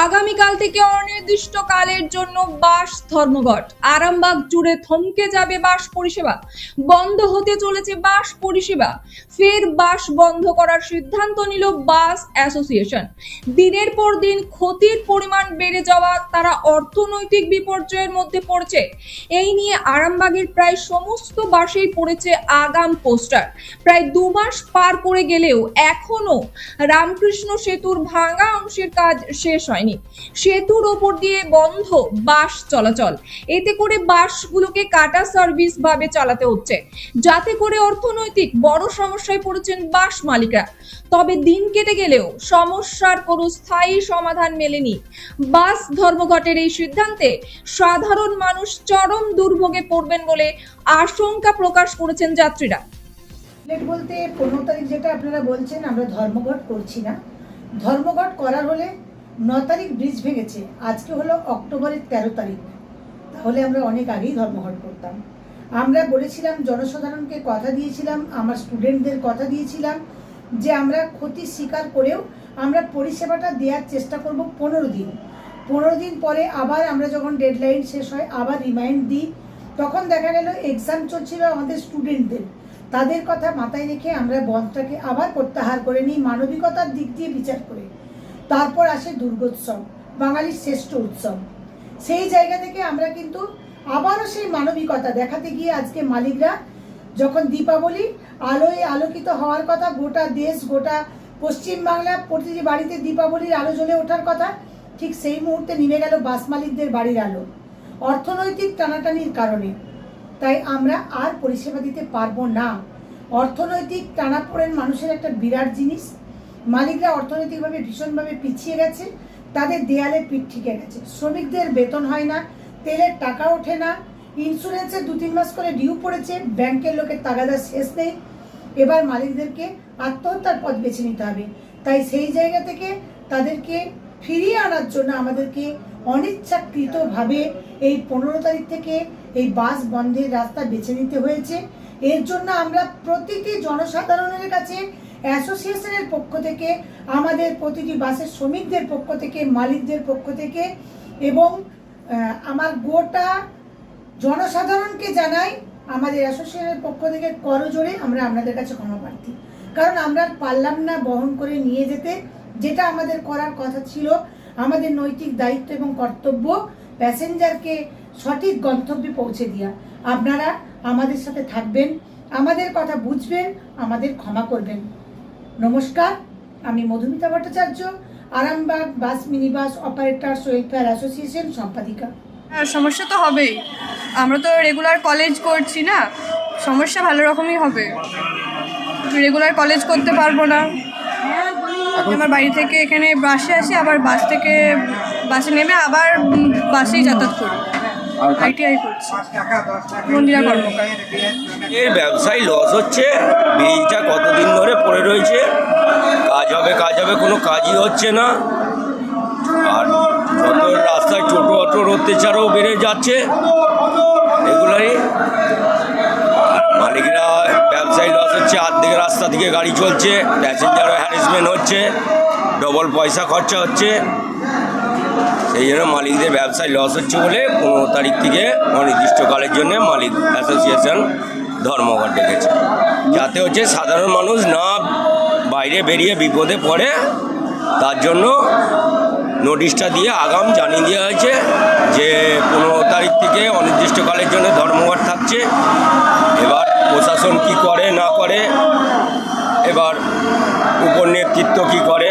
আগামীকাল থেকে অনির্দিষ্টকালের জন্য বাস ধর্মঘট। আরামবাগ জুড়ে থমকে যাবে বাস পরিষেবা। বন্ধ হতে চলেছে বাস পরিষেবা। ফের বাস বন্ধ করার সিদ্ধান্ত নিল বাস অ্যাসোসিয়েশন। দিনের পর দিন ক্ষতির পরিমাণ বেড়ে যাওয়া তারা অর্থনৈতিক বিপর্যয়ের মধ্যে পড়ছে। এই নিয়ে আরামবাগের প্রায় সমস্ত বাসেই পড়েছে আগাম পোস্টার। প্রায় দু মাস পার করে গেলেও এখনও রামকৃষ্ণ সেতুর ভাঙা অংশের কাজ শেষ হয়নি। সেতুর ওপর দিয়ে বন্ধ বাস চলাচল। এতে করে বাসগুলোকে কাটা সার্ভিস ভাবে চালাতে হচ্ছে। যাতে করে অর্থনৈতিক বড় সমস্যায় পড়েছেন বাস মালিকরা। তবে দিন কেটে গেলেও সমস্যার কোনো স্থায়ী সমাধান মেলেনি। বাস ধর্মঘটের এই সিদ্ধান্তে সাধারণ মানুষ চরম দুর্ভোগে পড়বেন বলে আশঙ্কা প্রকাশ করেছেন যাত্রীরা। লেট বলতে পনেরো তারিখ যেটা আপনারা বলছেন, আমরা ধর্মঘট করছি না। ধর্মঘট করার হলে ন তারিখ ব্রিজ ভেঙেছে। আজকে হলো অক্টোবরের তেরো তারিখ। তাহলে আমরা অনেক আগেই ধর্মঘট করতাম। আমরা বলেছিলাম, জনসাধারণকে কথা দিয়েছিলাম, আমার স্টুডেন্টদের কথা দিয়েছিলাম যে আমরা ক্ষতি স্বীকার করেও আমরা পরিষেবাটা দেওয়ার চেষ্টা করব পনেরো দিন। পনেরো দিন পরে আবার আমরা যখন ডেডলাইন শেষ হয়, আবার রিমাইন্ড দিই। তখন দেখা গেল এক্সাম চলছিল আমাদের স্টুডেন্টদের তাদের কথা মাথায় রেখে আমরা বন্ধটাকে আবার প্রত্যাহার করে নিই, মানবিকতার দিক দিয়ে বিচার করে। তারপর আসে দুর্গোৎসব, বাঙালির শ্রেষ্ঠ উৎসব। সেই জায়গা থেকে আমরা কিন্তু আবারও সেই মানবিকতা দেখাতে গিয়ে আজকে মালিকরা যখন দীপাবলি আলোয় আলোকিত হওয়ার কথা, গোটা দেশ, গোটা পশ্চিমবাংলা প্রতিটি বাড়িতে দীপাবলির আলো জ্বলে ওঠার কথা, ঠিক সেই মুহূর্তে নেমে গেল বাস মালিকদের বাড়ির আলো। অর্থনৈতিক টানাটানির কারণে। তাই আমরা আর পরিষেবা দিতে পারব না। অর্থনৈতিক টানাপোড়েন মানুষের একটা বিরাট জিনিস। মালিকরা অর্থনৈতিকভাবে ভীষণভাবে পিছিয়ে গেছে, তাদের দেয়ালে পিঠ ঠিকে গেছে। শ্রমিকদের বেতন হয় না, তেলের টাকা ওঠে না ইন্স্যুরেন্সের দু তিন মাস করে ডিউ পড়েছে, ব্যাংকের লোকের তাগাদা শেষ নেই। এবার মালিকদেরকে আত্মহত্যার পথ বেছে নিতে হবে। তাই সেই জায়গা থেকে তাদেরকে ফিরিয়ে আনার জন্য আমাদেরকে অনিচ্ছাকৃতভাবে এই পনেরো তারিখ থেকে এই বাস বন্ধের রাস্তা বেছে নিতে হয়েছে। এর জন্য আমরা প্রতিটি জনসাধারণের কাছে অ্যাসোসিয়েশনের পক্ষ থেকে, আমাদের প্রতিটি বাসের শ্রমিকদের পক্ষ থেকে, মালিকদের পক্ষ থেকে এবং আমার গোটা জনসাধারণকে জানাই, আমাদের অ্যাসোসিয়েশনের পক্ষ থেকে করজোরে আমরা আপনাদের কাছে ক্ষমা প্রার্থী। কারণ আমরা পারলাম না বহন করে নিয়ে যেতে, যেটা আমাদের করার কথা ছিল। আমাদের নৈতিক দায়িত্ব এবং কর্তব্য প্যাসেঞ্জারকে সঠিক গন্তব্যে পৌঁছে দেওয়া আপনারা আমাদের সাথে থাকবেন, আমাদের কথা বুঝবেন, আমাদের ক্ষমা করবেন। নমস্কার, আমি Madhumita Bhattacharya, Arambagh bus mini bus operators welfare association সম্পাদিকা। হ্যাঁ সমস্যা তো হবেই। আমরা তো রেগুলার কলেজ করছি না? সমস্যা ভালো রকমই হবে। রেগুলার কলেজ করতে পারব না। আমার বাড়ি থেকে এখানে বাসে আসি, আবার বাস থেকে বাসে নেমে আবার বাসেই যাতায়াত করি। আইটিআই করছি। মন্দিরা কর্মকার। এর ব্যবসায় লস হচ্ছে ব্রিজটা কতদিন ধরে পড়ে রয়েছে কাজ হবে কাজ হবে কোনো কাজই হচ্ছে না। আর যত রাস্তায় টোটো অটোর অত্যাচারও বেড়ে যাচ্ছে এগুলোরই আর মালিকরা ব্যবসায়ী লস হচ্ছে আর্ধেক রাস্তা থেকে গাড়ি চলছে প্যাসেঞ্জারও হ্যারাসমেন্ট হচ্ছে ডবল পয়সা খরচা হচ্ছে। সেই জন্য মালিকদের ব্যবসায় লস হচ্ছে বলে পনেরো তারিখ থেকে অনির্দিষ্টকালের জন্য মালিক অ্যাসোসিয়েশন ধর্মঘট ডেকেছে। যাতে হচ্ছে সাধারণ মানুষ না বাইরে বেরিয়ে বিপদে পড়ে, তার জন্য নোটিশটা দিয়ে আগাম জানিয়ে দেওয়া হয়েছে যে পনেরো তারিখ থেকে অনির্দিষ্টকালের জন্য ধর্মঘট থাকছে। এবার প্রশাসন কি করে, না করে, এবার উপর নেতৃত্ব কি করে